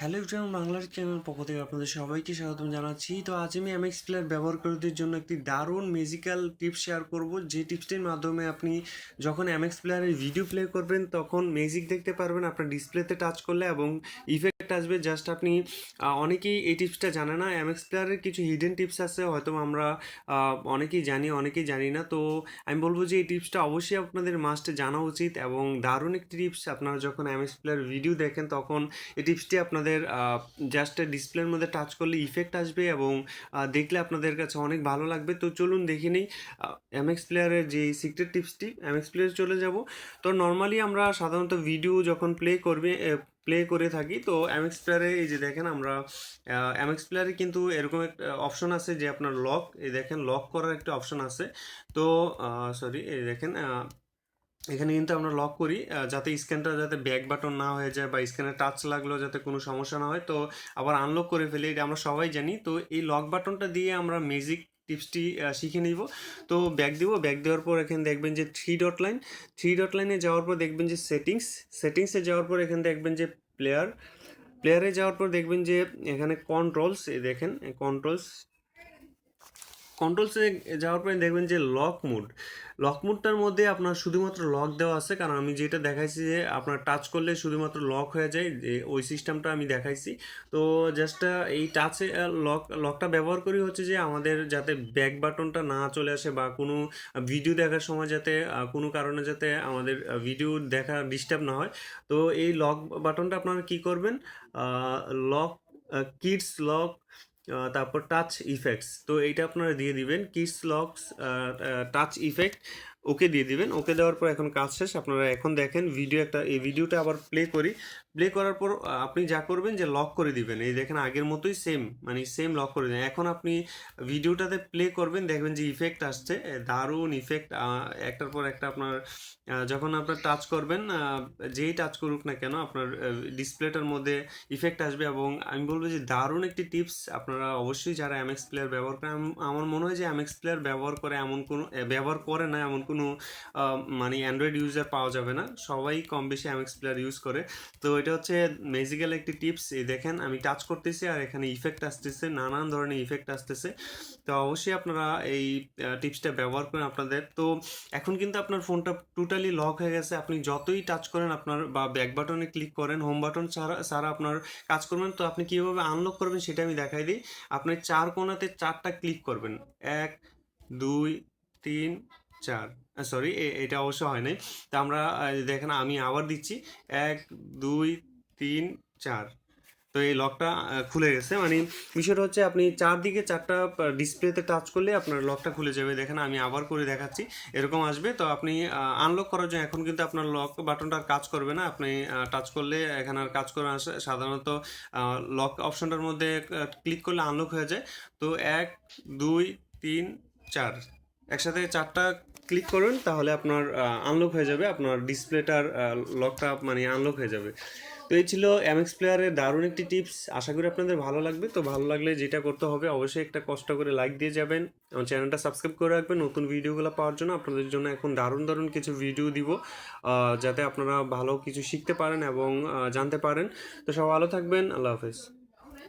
Hello YouTube বাংলার channel পক্ষ থেকে আপনাদের সবাইকে স্বাগতম জানাচ্ছি। তো আজ আমি এমএক্স প্লেয়ার ব্যবহারকারীদের জন্য একটি দারুণ মিউজিক্যাল টিপস শেয়ার করব। যে টিপসটির মাধ্যমে আপনি যখন এমএক্স প্লেয়ারের ভিডিও প্লে করবেন, তখন মিউজিক দেখতে পারবেন, আপনার ডিসপ্লেতে টাচ করলে এবং ইফেক্ট আসবে। জাস্ট আপনি অনেকেই এই টিপসটা জানে না। এমএক্স প্লেয়ারের কিছু হিডেন টিপস আছে, হয়তো আমরা অনেকেই জানি অনেকেই জানি না। তো আমি বলব যে এই টিপসটা অবশ্যই আপনাদের মাস্টে জানা উচিত এবং দারুণ একটি টিপস আপনারা যখন এমএক্স প্লেয়ার ভিডিও দেখেন, তখন এই টিপসটি আপনাদের জাস্ট ডিসপ্লের মধ্যে টাচ করলে ইফেক্ট আসবে এবং দেখলে আপনাদের কাছে অনেক ভালো লাগবে। তো চলুন দেখে নিই এমএক্স প্লেয়ারের যে সিক্রেট টিপসটি এমএক্স প্লেয়ারে চলে যাব। তো নর্মালি আমরা সাধারণত ভিডিও যখন প্লে করবে প্লে করে থাকি, তো এমএক্স প্লেয়ারে এই যে দেখেন আমরা এমএক্স প্লেয়ারে কিন্তু এরকম একটা অপশন আছে যে আপনার লক এই দেখেন লক করার একটা অপশন আছে। তো সরি এই দেখেন এখানে কিন্তু আমরা লক করি যাতে স্ক্যানটা যাতে ব্যাক বাটন না হয়ে যায় বা স্ক্যানে টাচ লাগলেও যাতে কোনো সমস্যা না হয়। তো আবার আনলক করে ফেলি, এটা আমরা সবাই জানি। তো এই লক বাটনটা দিয়ে আমরা ম্যাজিক টিপসটি শিখে নিব। তো ব্যাক দিব ব্যাক দেওয়ার পর এখানে দেখবেন যে three dot line three dot লাইনে যাওয়ার পর দেখবেন যে সেটিংস সেটিংসে যাওয়ার পর এখানে দেখবেন যে প্লেয়ার প্লেয়ারে যাওয়ার পর দেখবেন যে এখানে কন্ট্রোলস দেখেন কন্ট্রোলস কন্ট্রোলসে যাওয়ার পরে দেখবেন যে লক মুড লক মুডটার মধ্যে আপনার শুধুমাত্র লক দেওয়া আছে, কারণ আমি যেটা দেখাইছি যে আপনার টাচ করলে শুধুমাত্র লক হয়ে যায়, যে ওই সিস্টেমটা আমি দেখাইছি। তো জাস্ট এই টাচে লক লকটা ব্যবহার করি হচ্ছে যে আমাদের যাতে ব্যাক বাটনটা না চলে আসে বা কোনো ভিডিও দেখার সময় যাতে কোনো কারণে যাতে আমাদের ভিডিও দেখা ডিস্টার্ব না হয়। তো এই লক বাটনটা আপনারা কি করবেন? লক কিডস লক তারপর টাচ ইফেক্টস তো এইটা আপনারা দিয়ে দিবেন kids locks touch effect okay দিয়ে দিবেন। ওকে দেওয়ার পর এখন কাজ শেষ। আপনারা এখন দেখেন ভিডিও একটা, এই ভিডিওটা আবার প্লে করি। প্লে করার পর আপনি যা করবেন যে লক করে দিবেন। এই দেখেন আগের মতোই সেম মানে সেম লক করে দেবেন। এখন আপনি ভিডিওটাতে প্লে করবেন, দেখবেন যে ইফেক্ট আসছে। দারুণ ইফেক্ট একটার পর একটা আপনার যখন আপনার টাচ করবেন যেই টাচ করুক না কেন, আপনার ডিসপ্লেটার মধ্যে ইফেক্ট আসবে এবং আমি বলব যে দারুণ একটি টিপস আপনারা অবশ্যই যারা এমএক্স প্লেয়ার ব্যবহার করেন আমার মনে হয় যে এমএক্স প্লেয়ার ব্যবহার করে এমন কোনো ব্যবহার করে না, এমন কোনো মানে অ্যান্ড্রয়েড ইউজার পাওয়া যাবে না। সবাই কম বেশি এমএক্স প্লেয়ার ইউজ করে। তো এটা হচ্ছে ম্যাজিক্যাল একটি টিপস এই দেখেন আমি টাচ করতেছি আর এখানে ইফেক্ট আসতেছে, নানান ধরনের ইফেক্ট আসতেছে। তো অবশ্যই আপনারা এই টিপসটা ব্যবহার করেন আপনাদের। তো এখন কিন্তু আপনার ফোনটা টোটালি লক হয়ে গেছে। আপনি যতই টাচ করেন আপনার বা ব্যাক বাটনে ক্লিক করেন হোম বাটন ছাড়া ছাড়া আপনার কাজ করবেন, তো আপনি কীভাবে আনলক করবেন সেটা আমি দেখাই দিই। আপনি চার কোণাতে চারটা ক্লিক করবেন। এক, দুই, তিন চার। সরি এটা অবশ্য হয় নাই। তা আমরা দেখেন, আমি আবার দিচ্ছি। এক, দুই, তিন, চার। তো এই লকটা খুলে গেছে। মানে বিষয়টা হচ্ছে, আপনি চারদিকে চারটা ডিসপ্লেতে টাচ করলে আপনার লকটা খুলে যাবে। দেখেন, আমি আবার করে দেখাচ্ছি। এরকম আসবে। তো আপনি আনলক করার জন্য এখন কিন্তু আপনার লক বাটনটা কাজ করবে না। আপনি টাচ করলে এখানে আর কাজ করে আসে। সাধারণত লক অপশনটার মধ্যে ক্লিক করলে আনলক হয়ে যায়। তো এক, দুই, তিন, চার। একসাথে চারটা ক্লিক করবেন তাহলে আপনার আনলক হয়ে যাবে। আপনার ডিসপ্লেটার লকটা মানে আনলক হয়ে যাবে। তো এই ছিল এমএক্স প্লেয়ারের দারুণ একটি টিপস আশা করি আপনাদের ভালো লাগবে। তো ভালো লাগলে যেটা করতে হবে, অবশ্যই একটা কষ্ট করে লাইক দিয়ে যাবেন। আমার চ্যানেলটা সাবস্ক্রাইব করে রাখবেন। নতুন ভিডিওগুলো পাওয়ার জন্য আপনাদের জন্য এখন দারুণ দারুণ কিছু ভিডিও দিব যাতে আপনারা ভালো কিছু শিখতে পারেন এবং জানতে পারেন। তো সব ভালো থাকবেন। আল্লাহ হাফেজ।